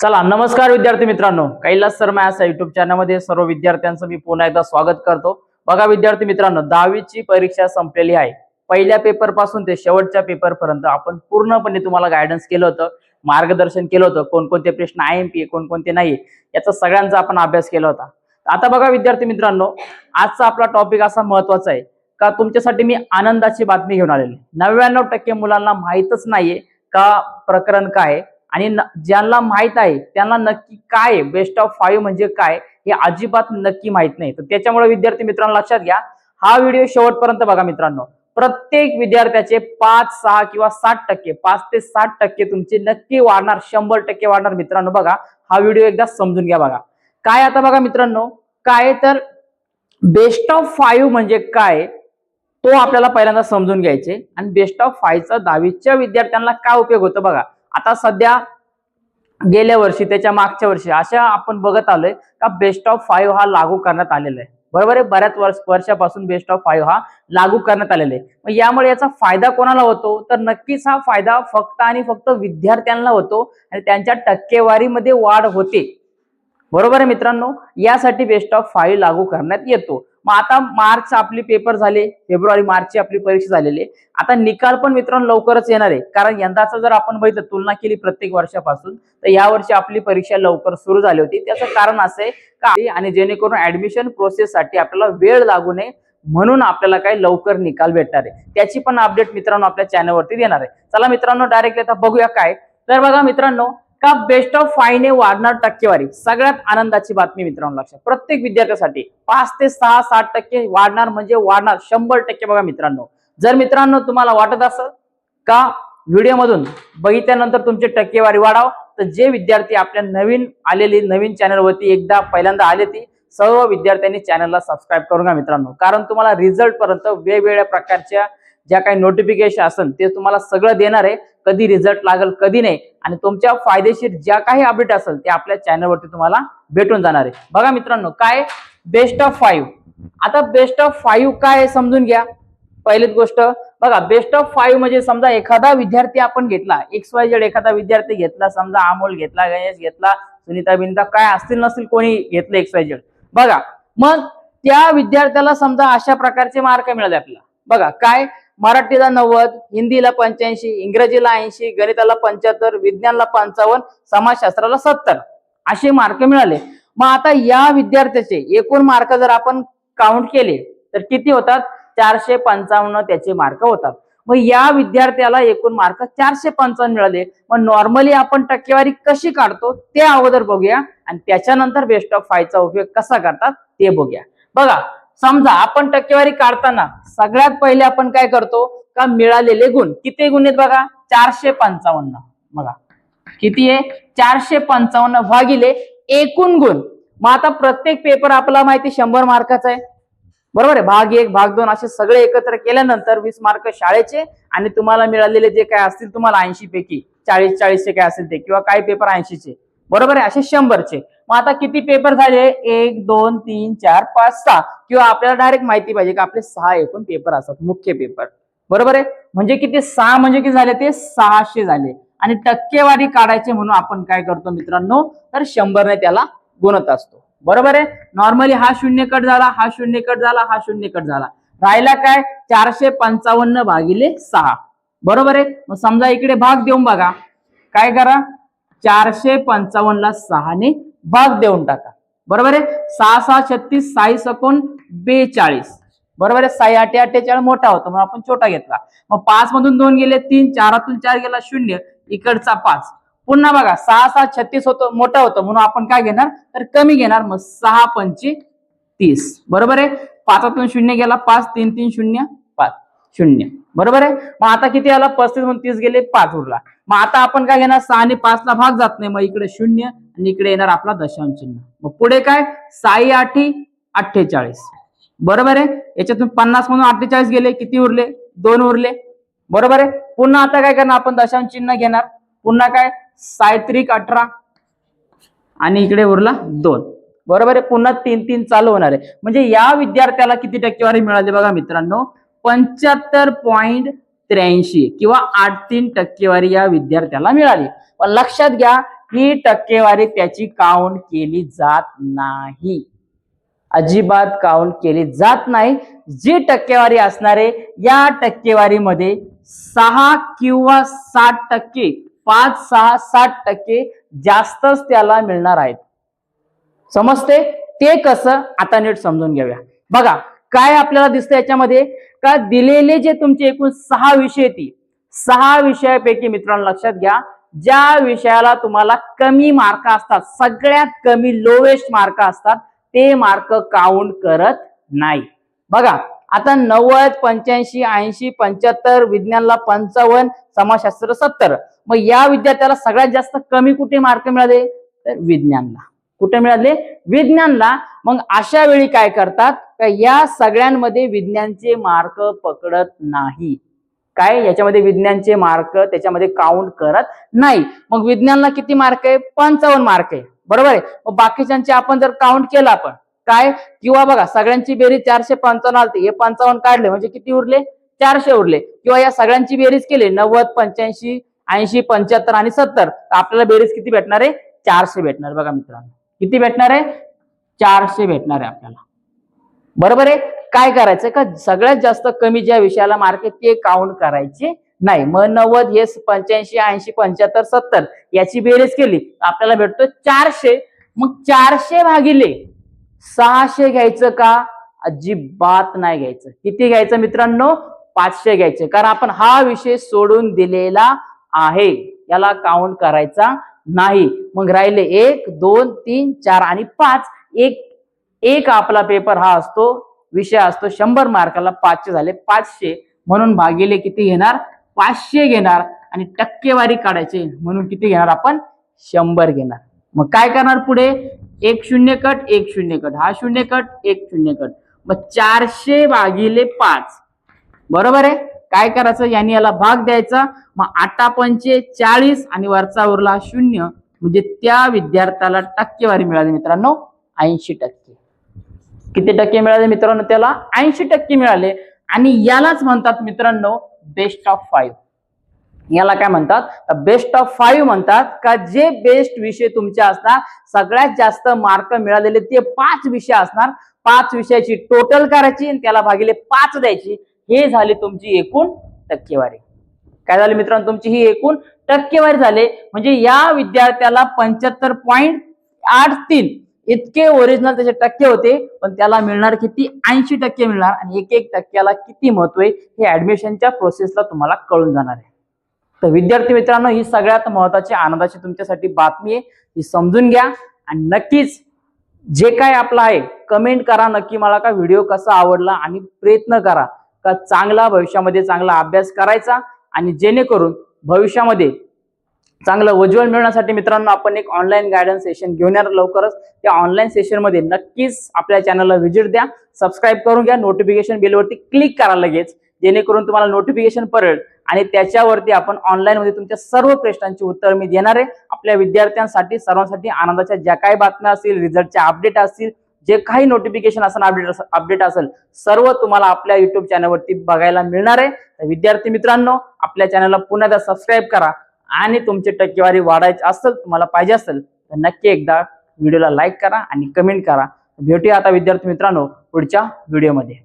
चला नमस्कार विद्यार्थी मित्रांनो. कैलास शर्मा या युट्यूब चॅनलमध्ये सर्व विद्यार्थ्यांचं मी पुन्हा एकदा स्वागत करतो. बघा विद्यार्थी मित्रांनो दहावीची परीक्षा संपलेली आहे. पहिल्या पेपरपासून ते शेवटच्या पेपर पर्यंत आपण पूर्णपणे तुम्हाला गायडन्स केलं होतं मार्गदर्शन केलं होतं कोणकोणते प्रश्न आय एम पी कोणकोणते नाही याचा सगळ्यांचा आपण अभ्यास केला होता. आता बघा विद्यार्थी मित्रांनो आजचा आपला टॉपिक असा महत्त्वाचा आहे का तुमच्यासाठी मी आनंदाची बातमी घेऊन आलेली नव्याण्णव टक्के मुलांना माहीतच नाहीये का प्रकरण काय आणि ज्यांना माहीत आहे त्यांना नक्की काय बेस्ट ऑफ फाईव्ह म्हणजे काय? हे अजिबात नक्की माहीत नाही. तर त्याच्यामुळे विद्यार्थी मित्रांनो लक्षात घ्या. हा व्हिडिओ शेवटपर्यंत बघा मित्रांनो. प्रत्येक विद्यार्थ्याचे पाच सहा किंवा साठ टक्के पाच ते साठ टक्के तुमचे नक्की वाढणार शंभर टक्के वाढणार मित्रांनो बघा. हा व्हिडिओ एकदा समजून घ्या बघा. काय आता बघा मित्रांनो? काय तर बेस्ट ऑफ फाईव्ह म्हणजे काय? तो आपल्याला पहिल्यांदा समजून घ्यायचे. आणि बेस्ट ऑफ फाईव्हचा दहावीच्या विद्यार्थ्यांना काय उपयोग होतो बघा? आता सध्या गेल्या वर्षी त्याच्या मागच्या वर्षी अशा आपण बघत आलोय का बेस्ट ऑफ फाईव्ह हा लागू करण्यात आलेला आहे बरोबर आहे? बऱ्याच वर्ष वर्षापासून बेस्ट ऑफ फाईव्ह हा लागू करण्यात आलेला आहे. मग यामुळे याचा फायदा कोणाला होतो? तर नक्कीच हा फायदा फक्त आणि फक्त विद्यार्थ्यांना होतो आणि त्यांच्या टक्केवारीमध्ये वाढ होते. बरोबर आहे मित्रांनो? यासाठी बेस्ट ऑफ फाईव्ह लागू करण्यात येतो. मग आता मार्च आपली पेपर झाले फेब्रुवारी मार्चची आपली परीक्षा झालेली आहे. आता निकाल पण मित्रांनो लवकरच येणार आहे. कारण यंदाचा जर आपण बघितलं तुलना केली प्रत्येक वर्षापासून तर या वर्षी आपली परीक्षा लवकर सुरू झाली होती. त्याचं कारण असं आहे का आणि जेणेकरून ऍडमिशन प्रोसेससाठी आपल्याला वेळ लागू नये म्हणून आपल्याला काही लवकर निकाल भेटणार आहे. त्याची पण अपडेट मित्रांनो आपल्या चॅनलवरती देणार आहे. चला मित्रांनो डायरेक्टली आता बघूया काय. तर बघा मित्रांनो का बेस्ट ऑफ फाईव्हने वाढणार टक्केवारी? सगळ्यात आनंदाची बातमी मित्रांनो लक्षात प्रत्येक विद्यार्थ्यासाठी पाच ते सहा सात टक्के वाढणार म्हणजे वाढणार शंभर टक्के बघा मित्रांनो. जर मित्रांनो तुम्हाला वाटत असेल का व्हिडिओमधून बघितल्यानंतर तुमची टक्केवारी वाढाव तर जे विद्यार्थी आपल्या नवीन आलेली नवीन चॅनलवरती एकदा पहिल्यांदा आले ती सर्व विद्यार्थ्यांनी चॅनलला सबस्क्राईब करून घ्या मित्रांनो. कारण तुम्हाला रिझल्ट पर्यंत वेगवेगळ्या प्रकारच्या ज्या काही नोटिफिकेशन असेल ते तुम्हाला सगळं देणार आहे. कधी रिझल्ट लागेल कधी नाही. आणि तुमच्या फायदेशीर ज्या काही अपडेट असेल ते आपल्या चॅनलवरती तुम्हाला भेटून जाणार आहे. बघा मित्रांनो काय बेस्ट ऑफ फाईव्ह आता बेस्ट ऑफ फाईव्ह काय समजून घ्या. पहिलीच गोष्ट बघा बेस्ट ऑफ फाईव्ह म्हणजे समजा एखादा विद्यार्थी आपण घेतला एक्स वाय जेड एखादा विद्यार्थी घेतला समजा अमोल घेतला गणेश घेतला सुनीता बिनिता काय असतील नसतील कोणी घेतलं एक्स वाय जेड बघा मग त्या विद्यार्थ्याला समजा अशा प्रकारचे मार्क मिळाले आपल्याला. बघा काय? मराठीला नव्वद हिंदीला पंच्याऐंशी इंग्रजीला ऐंशी गणिताला पंच्याहत्तर विज्ञानला पंचावन्न समाजशास्त्राला सत्तर असे मार्क मिळाले. मग आता या विद्यार्थ्याचे एकूण मार्क जर आपण काउंट केले तर किती होतात? चारशे पंचावन्न त्याचे मार्क होतात. मग या विद्यार्थ्याला एकूण मार्क चारशे पंचावन्न मिळाले. मग नॉर्मली आपण टक्केवारी कशी काढतो ते अगोदर बघूया. आणि त्याच्यानंतर बेस्ट ऑफ फायचा उपयोग कसा करतात ते बघूया. बघा समजा आपण टक्केवारी काढताना सगळ्यात पहिले आपण काय करतो? का मिळालेले गुण. किती गुण आहेत बघा? चारशे पंचावन्न. बघा. किती आहे? चारशे पंचावन्न भागिले एकूण गुण. मग आता प्रत्येक पेपर आपला माहिती शंभर मार्काचा आहे. बरोबर आहे? भाग एक भाग दोन असे सगळे एकत्र केल्यानंतर वीस मार्क शाळेचे आणि तुम्हाला मिळालेले जे काय असतील तुम्हाला ऐंशी पैकी चाळीस चाळीसचे काय असतील ते किंवा काही पेपर ऐंशीचे. बरोबर आहे? असे शंभरचे. मग आता किती पेपर झाले? एक दोन तीन चार पाच सहा. किंवा आपल्याला डायरेक्ट माहिती पाहिजे की? आपले सहा एकूण पेपर असतात मुख्य पेपर बरोबर आहे? म्हणजे किती? सहा म्हणजे किती झाले ते? सहाशे झाले. आणि टक्केवारी काढायचे म्हणून आपण काय करतो मित्रांनो? तर शंभरने त्याला गुणत असतो. बरोबर आहे? नॉर्मली हा शून्य कट झाला हा शून्य कट झाला हा शून्य कट झाला. राहिला काय? चारशे पंचावन्न भागिले सहा. बरोबर आहे? मग समजा इकडे भाग देऊन बघा. काय करा? चारशे पंचावन्न ला सहाने भाग देऊन टाका. बरोबर आहे? सहा सहा छत्तीस साई सकून बेचाळीस. बरोबर आहे? साई आठे अठ्ठेचाळीस मोठा होता म्हणून आपण छोटा घेतला. मग पाच मधून दोन गेले तीन चारातून चार गेला शून्य इकडचा पाच. पुन्हा बघा सहा सहा छत्तीस होतो मोठा होतो म्हणून आपण काय घेणार? तर कमी घेणार मग सहा पंची तीस. बरोबर आहे? पाचातून शून्य गेला पाच तीन तीन शून्य पाच. शून्य. बरोबर आहे? मग आता किती आला? पस्तीस म्हणून तीस गेले पाच उरला. मग आता आपण काय घेणार? सहा आणि पाच ला भाग जात नाही मग इकडे शून्य आणि इकडे येणार आपला दशांश चिन्ह. मग पुढे काय? साई आठी अठ्ठेचाळीस. बरोबर आहे? याच्यातून पन्नास म्हणून अठ्ठेचाळीस गेले किती उरले? दोन उरले. बरोबर आहे? पुन्हा आता काय करणार आपण? दशांश चिन्ह घेणार. पुन्हा काय? सायत्रिक अठरा. आणि इकडे उरला दोन. बरोबर आहे? पुन्हा तीन तीन चालू होणार आहे. म्हणजे या विद्यार्थ्याला किती टक्केवारी मिळाली बघा मित्रांनो? पंच्याहत्तर पॉईंट त्र्याऐंशी किंवा आठ तीन टक्केवारी या विद्यार्थ्याला मिळाली. पण लक्षात घ्या ही टक्केवारी त्याची काउंट केली जात नाही. अजिबात काउंट केली जात नाही. जी टक्केवारी असणारे या टक्केवारीमध्ये सहा किंवा साठ टक्के पाच सहा साठ टक्के जास्तच त्याला मिळणार आहेत. समजते? ते कसं? आता नीट समजून घेऊया. बघा काय आपल्याला दिसतं याच्यामध्ये? का दिलेले जे तुमचे एकूण सहा विषय येतील सहा विषयापैकी मित्रांनो लक्षात घ्या. ज्या विषयाला तुम्हाला कमी मार्क असतात सगळ्यात कमी लोवेस्ट मार्क असतात ते मार्क काउंट करत नाही. बघा आता नव्वद पंच्याऐंशी ऐंशी पंच्याहत्तर विज्ञानला पंचावन्न समाजशास्त्र सत्तर. मग या विद्यार्थ्याला सगळ्यात जास्त कमी कुठे मार्क मिळाले? तर विज्ञानला. कुठे मिळाले? विज्ञानला. मग अशा वेळी काय करतात? का या सगळ्यांमध्ये विज्ञानचे मार्क पकडत नाही. काय? याच्यामध्ये विज्ञानचे मार्क त्याच्यामध्ये काउंट करत नाही. मग विज्ञानला किती मार्क आहे? पंचावन्न मार्क आहे. बरोबर आहे? मग बाकीच्यांचे आपण जर काउंट केला आपण काय? किंवा बघा सगळ्यांची बेरीज चारशे पंचावन्न आलते हे पंचावन्न काढले म्हणजे किती उरले? चारशे उरले. किंवा या सगळ्यांची बेरीज केली नव्वद पंच्याऐंशी ऐंशी पंच्याहत्तर आणि सत्तर तर आपल्याला बेरीज किती भेटणार आहे? चारशे भेटणार. बघा मित्रांनो किती भेटणार आहे? चारशे भेटणार आहे आपल्याला. बरोबर आहे? काय करायचं? का सगळ्यात जास्त कमी ज्या विषयाला मार्क आहे ते काउंट करायचे नाही. मग नव्वद हे पंच्याऐंशी ऐंशी पंच्याहत्तर सत्तर याची बेरीज केली. आपल्याला भेटतो चारशे. मग चारशे भागिले सहाशे घ्यायचं का? अजिबात नाही घ्यायचं. किती घ्यायचं मित्रांनो? पाचशे घ्यायचे. कारण आपण हा विषय सोडून दिलेला आहे. याला काउंट करायचा नाही. मग राहिले एक दोन तीन चार आणि पाच. एक एक आपला पेपर हा असतो विषय असतो शंभर मार्काला पाचशे झाले पाचशे. म्हणून भागिले किती घेणार? पाचशे घेणार. आणि टक्केवारी काढायचे म्हणून किती घेणार आपण? शंभर घेणार. मग काय करणार पुढे? एक शून्य कट एक शून्य कट. हा शून्य कट एक शून्य कट. मग चारशे भागिले पाच. बरोबर आहे? काय करायचं? यांनी याला भाग द्यायचा. मग आटा पंचे चाळीस आणि वरचा उरला शून्य. म्हणजे त्या विद्यार्थ्याला टक्केवारी मिळाली मित्रांनो ऐंशी टक्के. किती टक्के मिळाले मित्रांनो त्याला? ऐंशी टक्के मिळाले. आणि यालाच म्हणतात मित्रांनो बेस्ट ऑफ फाईव्ह याला काय म्हणतात? बेस्ट ऑफ फाईव्ह म्हणतात का जे बेस्ट विषय तुमचे असणार सगळ्यात जास्त मार्क मिळालेले ते पाच विषय असणार. पाच विषयाची टोटल करायची आणि त्याला भागिले पाच द्यायची. हे झाली तुमची एकूण टक्केवारी. काय झाली मित्रांनो? तुमची ही एकूण टक्केवारी झाले. म्हणजे या विद्यार्थ्याला पंच्याहत्तर पॉईंट आठ तीन इतके ओरिजिनल त्याचे टक्के होते पण त्याला मिळणार किती? ऐंशी टक्के मिळणार आणि एक एक टक्क्याला किती महत्त्व आहे हे ऍडमिशनच्या प्रोसेसला तुम्हाला कळून जाणार आहे. तर विद्यार्थी मित्रांनो ही सगळ्यात महत्वाची आनंदाची तुमच्यासाठी बातमी आहे. ही समजून घ्या आणि नक्कीच जे काय आपलं आहे कमेंट करा. नक्की मला का व्हिडिओ कसा आवडला आणि प्रयत्न करा. का चांगला भविष्यामध्ये चांगला अभ्यास करायचा आणि जेणेकरून भविष्यामध्ये चांगलं उज्ज्वल मिळवण्यासाठी मित्रांनो आपण एक ऑनलाईन गायडन्स सेशन घेऊन येणार लवकरच. त्या ऑनलाईन सेशनमध्ये नक्कीच आपल्या चॅनलला व्हिजिट द्या सबस्क्राईब करून घ्या नोटिफिकेशन बिलवरती क्लिक करा लगेच जेणेकरून तुम्हाला नोटिफिकेशन पडेल. आणि त्याच्यावरती आपण ऑनलाईन मध्ये तुमच्या सर्व प्रश्नांची उत्तर मी देणार आहे. आपल्या विद्यार्थ्यांसाठी सर्वांसाठी आनंदाच्या ज्या काही बातम्या असतील रिझल्टच्या अपडेट असतील जे काही नोटिफिकेशन असेल अपडेट अपडेट असेल सर्व तुम्हाला आपल्या युट्यूब चॅनलवरती बघायला मिळणार आहे. तर विद्यार्थी मित्रांनो आपल्या चॅनलला पुन्हा एकदा सबस्क्राईब करा. आणि तुमची टक्केवारी वाढायची असेल तुम्हाला पाहिजे असेल तर नक्की एकदा व्हिडिओला लाईक करा आणि कमेंट करा. भेटूया आता विद्यार्थी मित्रांनो पुढच्या व्हिडिओमध्ये